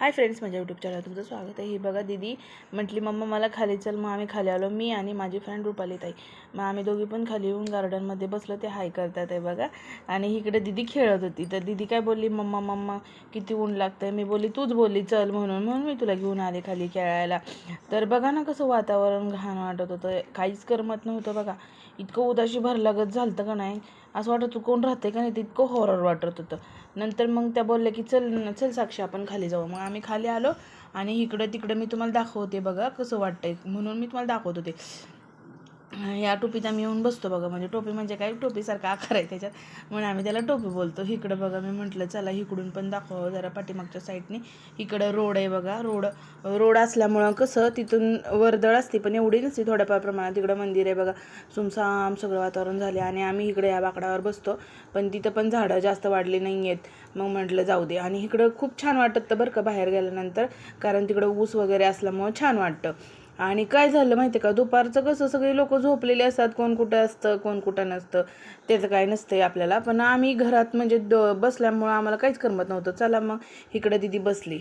हाय friends माझ्या YouTube channel तुमचं स्वागत आहे. ही बघा दिदी म्हटली मम्मा मला खाली चल मग आम्ही खाली आलो. मी आणि माझी फ्रेंड रुपाली ताई. मग आम्ही दोघी पण खाली येऊन गार्डनमध्ये बसलो. ते हाय करतात आहे बघा. आणि इकडे दिदी खेळत होती. तर दिदी काय बोलली मम्मा मम्मा किती ऊन लागतं मी बोलली तूच बोलली चल म्हणून म्हणून मी तुला घेऊन आले खाली खेळायला. तर बघा ना कसं वातावरण घाण वाटत होतं. काहीच करमत नव्हतं बघा. इतकं उदाशी भरलागत झालं का नाही? असं वाटत होतं कोण राहते का नाही ते इतकं हॉरर वाटत होतं. नंतर मग त्या बोलल्या की चल चल साक्षी आपण खाली जाऊ. मग आम्ही खाली आलो आणि इकडं तिकडं मी तुम्हाला दाखवते बघा कसं वाटतंय. म्हणून मी तुम्हाला दाखवत होते. या टोपीत आम्ही येऊन बसतो बघा. म्हणजे टोपी म्हणजे काय? टोपीसारखा आकार आहे त्याच्यात. म्हणून आम्ही त्याला टोपी बोलतो. इकडं बघा मी म्हटलं चला इकडून पण दाखवावं जरा पाठीमागच्या साईडने. इकडं रोड आहे बघा. रोड रोड असल्यामुळं कसं तिथून वर्दळ असते पण एवढी नसते थोड्याफार प्रमाणात. तिकडं मंदिर आहे बघा. सुमसाम सगळं वातावरण झाले आणि आम्ही इकडे या बाकडावर बसतो. पण तिथं पण झाडं जास्त वाढली नाही आहेत मग म्हटलं जाऊ दे. आणि इकडं खूप छान वाटतं बरं का बाहेर गेल्यानंतर. कारण तिकडं ऊस वगैरे असल्यामुळं छान वाटतं. आणि काय झालं माहिती आहे का? दुपारचं कसं सगळे लोक झोपलेले असतात कोण कुठं असतं कोण कुठं नसतं. त्याचं काय नसतंय आपल्याला. पण आम्ही घरात म्हणजे द बसल्यामुळं आम्हाला काहीच करमत नव्हतं. चला मग इकडं दिदी बसली.